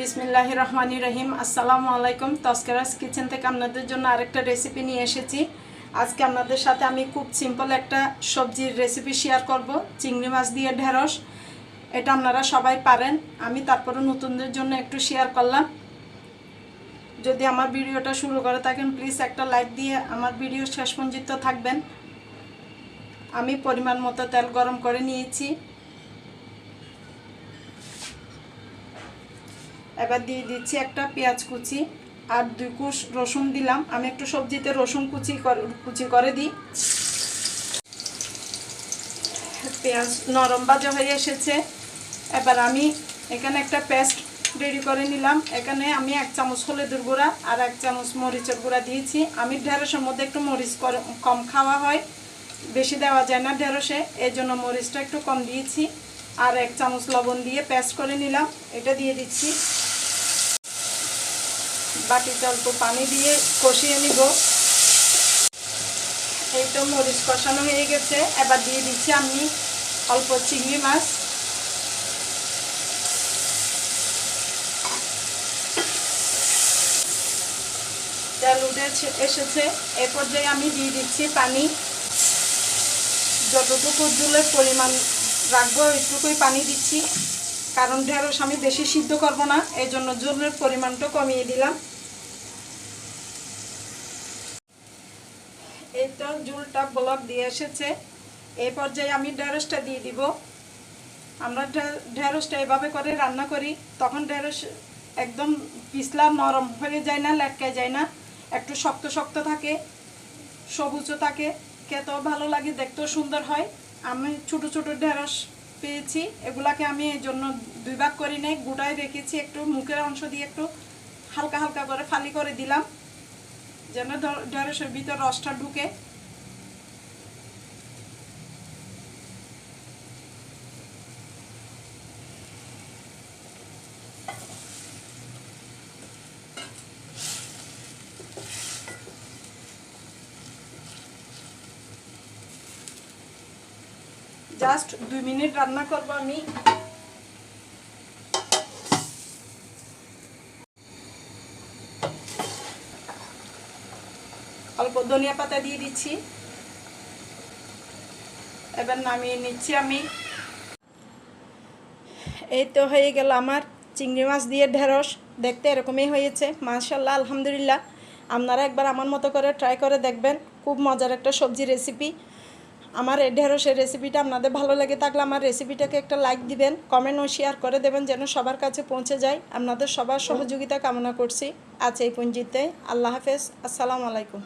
বিসমিল্লাহ রহমানি রহিম আসসালামু আলাইকুম তস্করাস কিচেন থেকে আপনাদের জন্য আরেকটা রেসিপি নিয়ে এসেছি। আজকে আপনাদের সাথে আমি খুব সিম্পল একটা সবজির রেসিপি শেয়ার করব। চিংড়ি মাছ দিয়ে ঢেঁড়স। এটা আপনারা সবাই পারেন। আমি তারপরে নতুনদের জন্য একটু শেয়ার করলাম। যদি আমার ভিডিওটা শুরু করে থাকেন প্লিজ একটা লাইক দিয়ে আমার ভিডিও শেষ পর্যন্ত থাকবেন। আমি পরিমাণ মতো তেল গরম করে নিয়েছি। এবার দিয়ে দিচ্ছি একটা পেঁয়াজ কুচি আর দুই কুচ রসুন দিলাম। আমি একটু সবজিতে রসুন কুচি কুচি করে দিই। পেঁয়াজ নরম ভাজা হয়ে এসেছে। এবার আমি এখানে একটা পেস্ট রেডি করে নিলাম। এখানে আমি এক চামচ হলুদের গুঁড়া আর এক চামচ মরিচের গুঁড়া দিয়েছি। আমি ঢেঁড়সের মধ্যে একটু মরিচ কম খাওয়া হয়। বেশি দেওয়া যায় না ঢেঁড়সে। এই জন্য মরিচটা একটু কম দিয়েছি। আর এক চামচ লবণ দিয়ে পেস্ট করে নিলাম। এটা দিয়ে দিচ্ছি। বাটিতে অল্প পানি দিয়ে কষিয়ে নিব। এই তো মরিচ কষানো হয়ে গেছে। এবার দিয়ে দিচ্ছি আমি অল্প চিংড়ি মাছ। তেল উঠে এসেছে। এ পর্যায়ে আমি দিয়ে দিচ্ছি পানি। যতটুকু জুলের পরিমাণ রাখব, ওইটুকুই পানি দিচ্ছি। কারণ ঢেঁড়স আমি বেশি সিদ্ধ করব না, এই জন্য জলের পরিমাণটা কমিয়ে দিলাম। এই তো জুলটা ব্লক দিয়ে এসেছে। এই পর্যায়ে আমি ঢেঁড়সটা দিয়ে দিব। আমরা ঢেঁড়সটা এভাবে করে রান্না করি, তখন ঢেঁড়স একদম পিছলা নরম হয়ে যায় না লেটকায় যায় না। একটু শক্ত শক্ত থাকে, সবুজও থাকে, খেতেও ভালো লাগে, দেখতেও সুন্দর হয়। আমি ছোট ছোট ঢেঁড়স পেয়েছি। এগুলাকে আমি এই জন্য দুই ভাগ করি নেই, গোটায় রেখেছি একটু, মুখের অংশ দিয়ে একটু হালকা হালকা করে ফালি করে দিলাম। যেন ধরে ভিতর রসটা ঢুকে। জাস্ট দুই মিনিট রান্না করব আমি। অল্প ধনিয়া পাতা দিয়ে দিচ্ছি। এবার নামিয়ে নিচ্ছি আমি। এই তো হয়ে গেল আমার চিংড়ি মাছ দিয়ে ঢেঁড়স। দেখতে এরকমই হয়েছে। মাশাল্লাহ আলহামদুলিল্লাহ। আপনারা একবার আমার মতো করে ট্রাই করে দেখবেন। খুব মজার একটা সবজি রেসিপি আমার এই ঢেঁড়সের রেসিপিটা আপনাদের ভালো লেগে থাকলে আমার রেসিপিটাকে একটা লাইক দিবেন কমেন্ট ও শেয়ার করে দেবেন যেন সবার কাছে পৌঁছে যায়। আপনাদের সবার সহযোগিতা কামনা করছি। আজ এই পঞ্জিতে আল্লাহ হাফেজ। আসসালামু আলাইকুম।